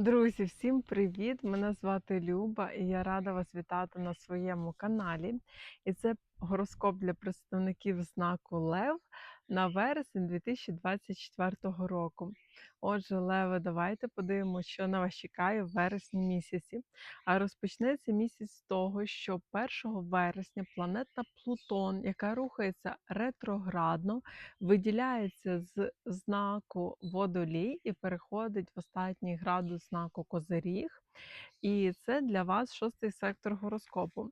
Друзі, всім привіт! Мене звати Люба, і я рада вас вітати на своєму каналі. І це гороскоп для представників знаку Лев на вересень 2024 року. Отже, Леви, давайте подивимося, що на вас чекає в вересні місяці. А розпочнеться місяць з того, що 1 вересня планета Плутон, яка рухається ретроградно, виділяється з знаку водолій і переходить в останній градус знаку Козиріг. І це для вас шостий сектор гороскопу.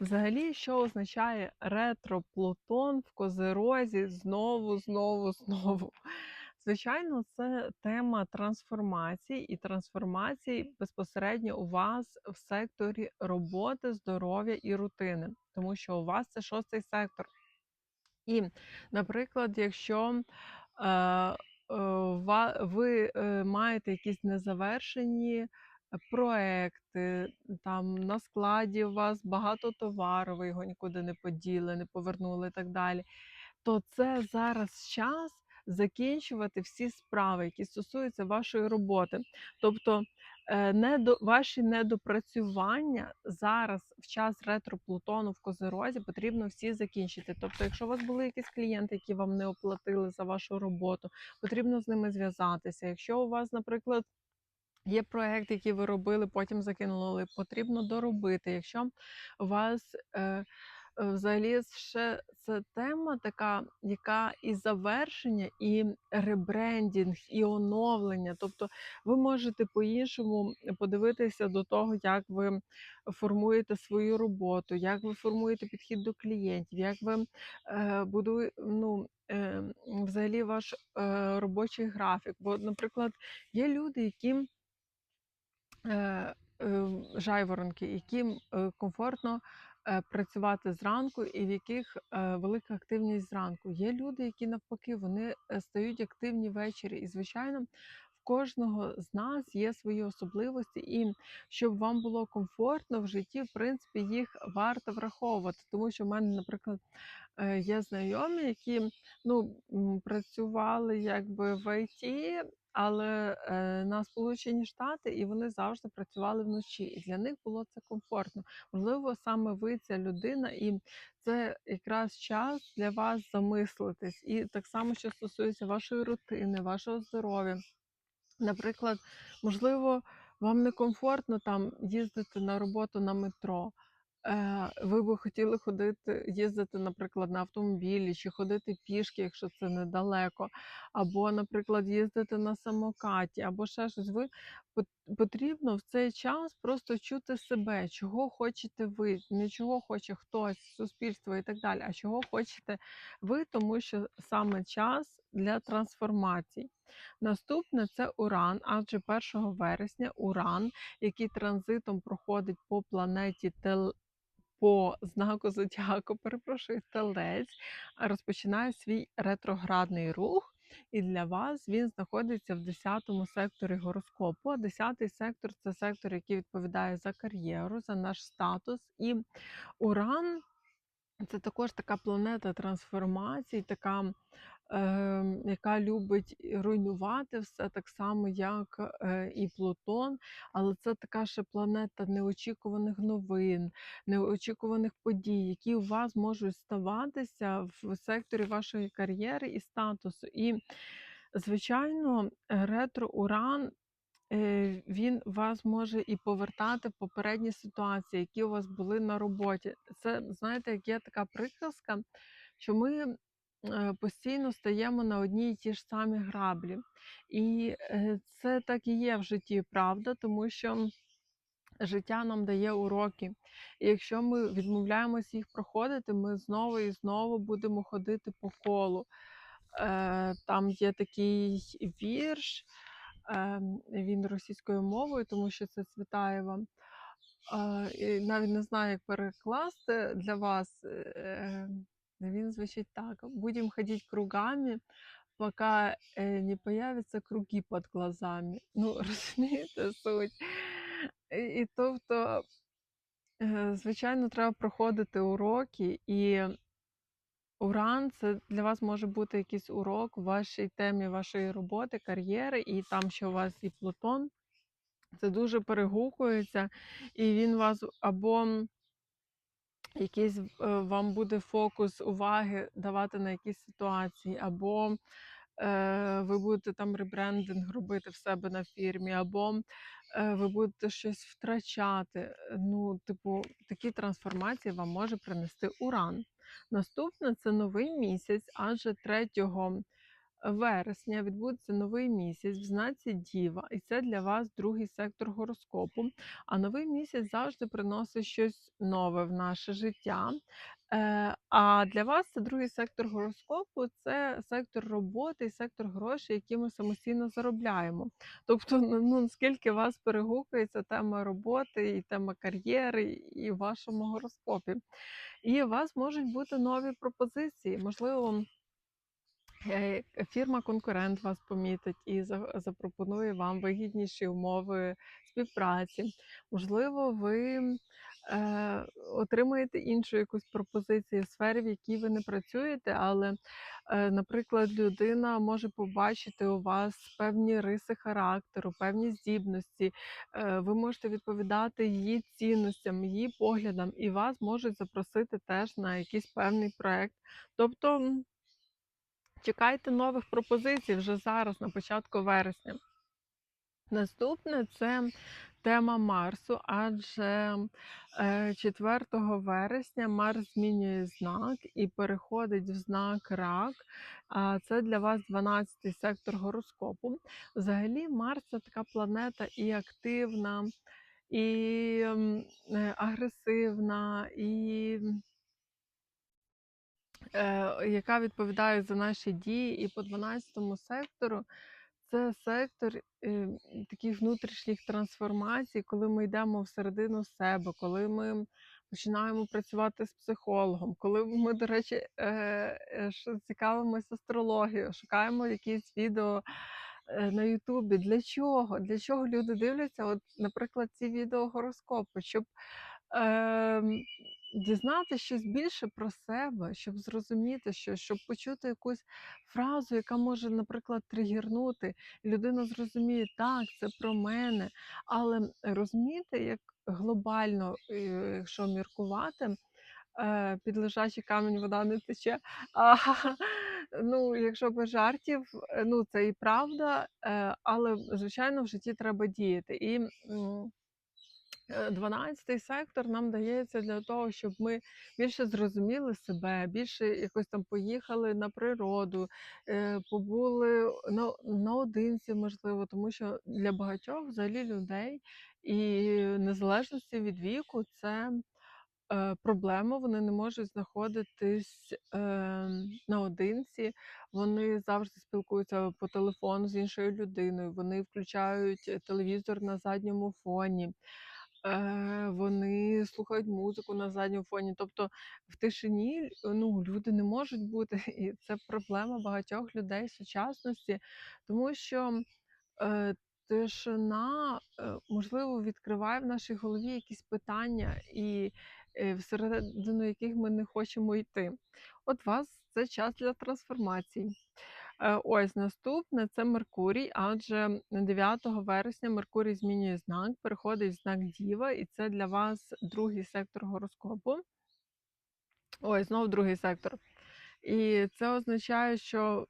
Взагалі, що означає ретро-Плутон в Козирозі знову, знову, знову. Звичайно, це тема трансформацій і трансформацій безпосередньо у вас в секторі роботи, здоров'я і рутини, тому що у вас це шостий сектор. І, наприклад, якщо е, е, ви е, маєте якісь незавершені проекти, там на складі у вас багато товару, ви його нікуди не поділи, не повернули і так далі, то це зараз час закінчувати всі справи, які стосуються вашої роботи. Тобто е, недо, ваші недопрацювання зараз в час ретро Плутону в Козирозі потрібно всі закінчити. Тобто, якщо у вас були якісь клієнти, які вам не оплатили за вашу роботу, потрібно з ними зв'язатися. Якщо у вас, наприклад, Є проект, який ви робили, потім закинули, потрібно доробити. Якщо у вас е, взагалі ще це тема така, яка і завершення, і ребрендінг, і оновлення. Тобто ви можете по-іншому подивитися до того, як ви формуєте свою роботу, як ви формуєте підхід до клієнтів, як ви е, будуєте ну, е, взагалі ваш е, робочий графік. Бо, наприклад, є люди, які е, е, жайворонки, яким е, комфортно е, працювати зранку і в яких е, велика активність зранку. Є люди, які навпаки вони е, стають активні ввечері. І, звичайно, кожного з нас є свої особливості, і щоб вам було комфортно в житті, в принципі, їх варто враховувати. Тому що в мене, наприклад, е, є знайомі, які ну, працювали якби в ІТ, але е, на Сполучені Штати, і вони завжди працювали вночі. І для них було це комфортно. Можливо, саме ви ця людина, і це якраз час для вас замислитись. І так само, що стосується вашої рутини, вашого здоров'я. Наприклад, можливо, вам некомфортно там їздити на роботу на метро. Е, ви би хотіли ходити, їздити, наприклад, на автомобілі чи ходити пішки, якщо це недалеко, або, наприклад, їздити на самокаті, або ще щось. Ви потрібно в цей час просто чути себе, чого хочете ви, не чого хоче хтось, суспільство і так далі, а чого хочете ви, тому що саме час для трансформацій. Наступне це Уран, адже 1 вересня Уран, який транзитом проходить по планеті Тел. По знаку зодіаку, перепрошую, телець розпочинає свій ретроградний рух, і для вас він знаходиться в 10 секторі гороскопу. А 10 сектор це сектор, який відповідає за кар'єру, за наш статус. І Уран це також така планета трансформацій, така, яка любить руйнувати все так само, як е, і Плутон. Але це така ще планета неочікуваних новин, неочікуваних подій, які у вас можуть ставатися в секторі вашої кар'єри і статусу. І, звичайно, ретро-уран Е, він вас може і повертати в попередні ситуації, які у вас були на роботі. Це, знаєте, як є така приказка, що ми постійно стаємо на одній і ті ж самі граблі. І е, це так і є в житті, правда, тому що життя нам дає уроки. І якщо ми відмовляємося їх проходити, ми знову і знову будемо ходити по колу. Е, Там є такий вірш. Він російською мовою, тому що це Цвітаєва. Навіть не знаю, як перекласти для вас. Е, Він звучить так: будемо ходити кругами, поки е, не появляться круги під глазами. Ну, розумієте суть. І, тобто, е, звичайно, треба проходити уроки, і Уран це для вас може бути якийсь урок в вашій темі вашої роботи, кар'єри, і там ще у вас і Плутон Це дуже перегукується, і він вас або якийсь е, вам буде фокус уваги давати на якісь ситуації, або е, ви будете там ребрендинг робити в себе на фірмі, або е, ви будете щось втрачати. Ну, типу, такі трансформації вам може принести уран. Наступне це новий місяць, адже 3 вересня відбудеться новий місяць в знаці Діва, і це для вас другий сектор гороскопу. А новий місяць завжди приносить щось нове в наше життя. Е, А для вас це другий сектор гороскопу це сектор роботи і сектор грошей, які ми самостійно заробляємо. Тобто, ну ну, наскільки вас перегукується тема роботи і тема кар'єри і в вашому гороскопі. І у вас можуть бути нові пропозиції. Можливо, фірма-конкурент вас помітить і за- запропонує вам вигідніші умови співпраці. Можливо, ви е, отримаєте іншу якусь пропозицію в сфері, в якій ви не працюєте, але, е, наприклад, людина може побачити у вас певні риси характеру, певні здібності. Е, ви можете відповідати її цінностям, її поглядам, і вас можуть запросити теж на якийсь певний проект. Тобто. Чекайте нових пропозицій вже зараз, на початку вересня. Наступне це тема Марсу, адже е, 4 вересня Марс змінює знак і переходить в знак рак. Це для вас 12-й сектор гороскопу. Взагалі, Марс це така планета і активна, і е, агресивна, і е, яка відповідає за наші дії, і по 12 сектору це сектор е, таких внутрішніх трансформацій, коли ми йдемо всередину себе, коли ми починаємо працювати з психологом, коли ми, до речі, е, е, цікавимося астрологією, шукаємо якісь відео. е, На Ютубі для чого? Для чого люди дивляться? От, наприклад, ці відео гороскопу, щоб ем, дізнатися щось більше про себе, щоб зрозуміти що, щоб почути якусь фразу, яка може, наприклад, тригернути, людина зрозуміє, так, це про мене. Але розумієте, як глобально, е, якщо міркувати, е, під лежачий камінь вода не тече. А, ну, якщо без жартів, е, ну це і правда, е, але звичайно в житті треба діяти. І м, Е, 12 сектор нам дається для того, щоб ми більше зрозуміли себе, більше якось там поїхали на природу, е, побули на, наодинці, можливо, тому що для багатьох взагалі людей і незалежності від віку це е, проблема. Вони не можуть знаходитись наодинці, вони завжди спілкуються по телефону з іншою людиною, вони включають телевізор на задньому фоні. Е, вони слухають музику на задньому фоні. Тобто в тишині ну, люди не можуть бути, і це проблема багатьох людей сучасності, тому що е, тишина, е, можливо, відкриває в нашій голові якісь питання, і всередину яких ми не хочемо йти. От вас це час для трансформації. Е, ось наступне це Меркурій, адже 9 вересня Меркурій змінює знак, переходить в знак Діва, і це для вас другий сектор гороскопу. Ой, знову другий сектор. І це означає, що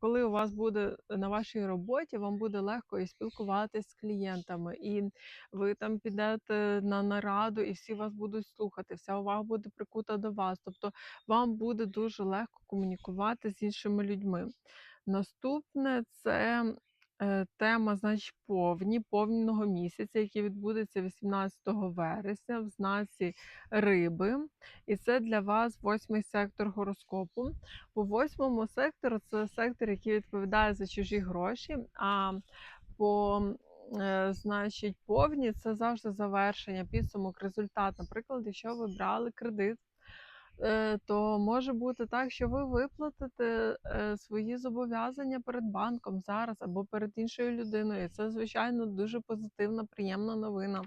коли у вас буде на вашій роботі, вам буде легко і спілкуватися з клієнтами, і ви там підете на нараду, і всі вас будуть слухати, вся увага буде прикута до вас. Тобто вам буде дуже легко комунікувати з іншими людьми. Наступне це е, тема, значить, повні, повного місяця, який відбудеться 18 вересня в знаці риби. І це для вас восьмий сектор гороскопу. По восьмому сектору це сектор, який відповідає за чужі гроші. А по е, значить, повні це завжди завершення, підсумок, результат. Наприклад, якщо ви брали кредит. Е, То може бути так, що ви виплатите е, свої зобов'язання перед банком зараз або перед іншою людиною. І Це, звичайно, дуже позитивна, приємна новина.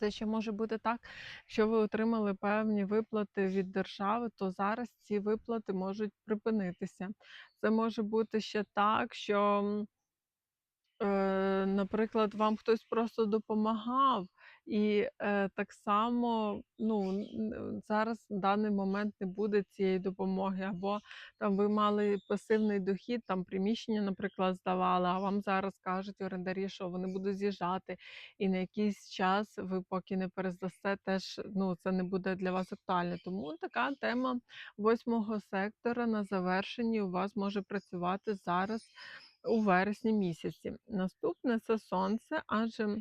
Це ще може бути так, що ви отримали певні виплати від держави, то зараз ці виплати можуть припинитися. Це може бути ще так, що Е, наприклад, вам хтось просто допомагав, і, е, так само, ну, зараз в даний момент не буде цієї допомоги, або там ви мали пасивний дохід, там приміщення, наприклад, здавали, а вам зараз кажуть орендарі, що вони будуть з'їжджати, і на якийсь час ви поки не перездасте, теж, ну, це не буде для вас актуально. Тому така тема восьмого сектора на завершенні у вас може працювати зараз у вересні місяці. Наступне це сонце, адже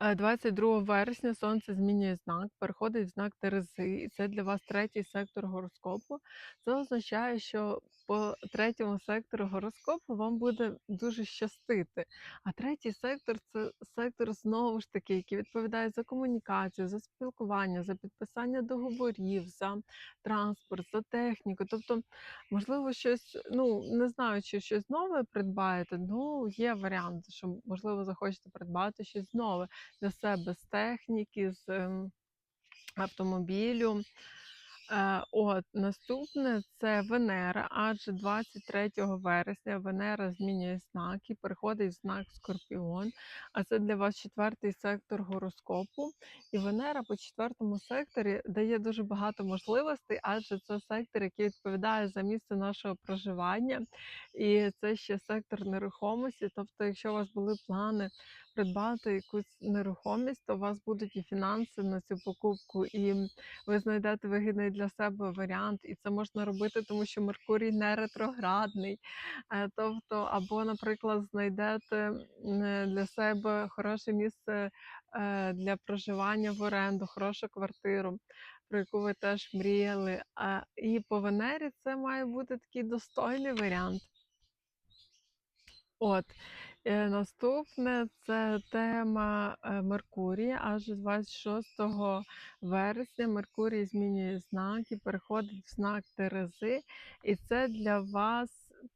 22 вересня сонце змінює знак, переходить в знак Терези, і це для вас третій сектор гороскопу. Це означає, що по третьому сектору гороскопу вам буде дуже щастити. А третій сектор це сектор знову ж таки, який відповідає за комунікацію, за спілкування, за підписання договорів, за транспорт, за техніку. Тобто, можливо, щось, ну не знаю, чи щось нове придбаєте. Ну, є варіант, що можливо захочете придбати щось нове для себе з техніки, з ем, автомобілю. Е, от, наступне це Венера, адже 23 вересня Венера змінює знак і переходить в знак Скорпіон. А це для вас четвертий сектор гороскопу. І Венера по четвертому секторі дає дуже багато можливостей, адже це сектор, який відповідає за місце нашого проживання. І це ще сектор нерухомості. Тобто, якщо у вас були плани придбати якусь нерухомість, то у вас будуть і фінанси на цю покупку, і ви знайдете вигідний для себе варіант, і це можна робити, тому що Меркурій не ретроградний. Е, Тобто, або, наприклад, знайдете е, для себе хороше місце е, для проживання в оренду, хорошу квартиру. Про яку ви теж мріяли. А, І по Венері це має бути такий достойний варіант. От. Е, Наступне це тема е, Меркурія. Аж 26 вересня Меркурій змінює знак і переходить в знак Терези. І це для вас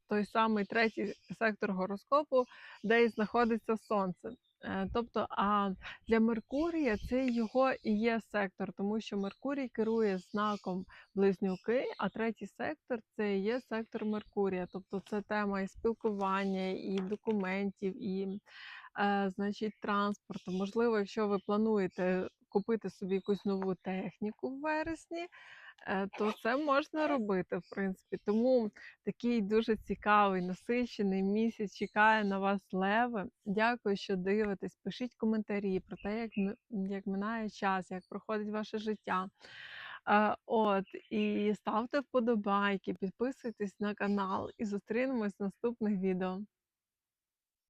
той самий третій сектор гороскопу, де і знаходиться Сонце. Е, Тобто, а для Меркурія це його і є сектор, тому що Меркурій керує знаком близнюки, а третій сектор це і є сектор Меркурія. Тобто це тема і спілкування, і документів, і е, значить транспорту. Можливо, якщо ви плануєте купити собі якусь нову техніку в вересні. е, То це можна робити, в принципі. Тому такий дуже цікавий, насичений місяць чекає на вас леви. Дякую, що дивитесь. Пишіть коментарі про те, як, як минає час, як проходить ваше життя. Е, От, і ставте вподобайки, підписуйтесь на канал і зустрінемось в наступних відео.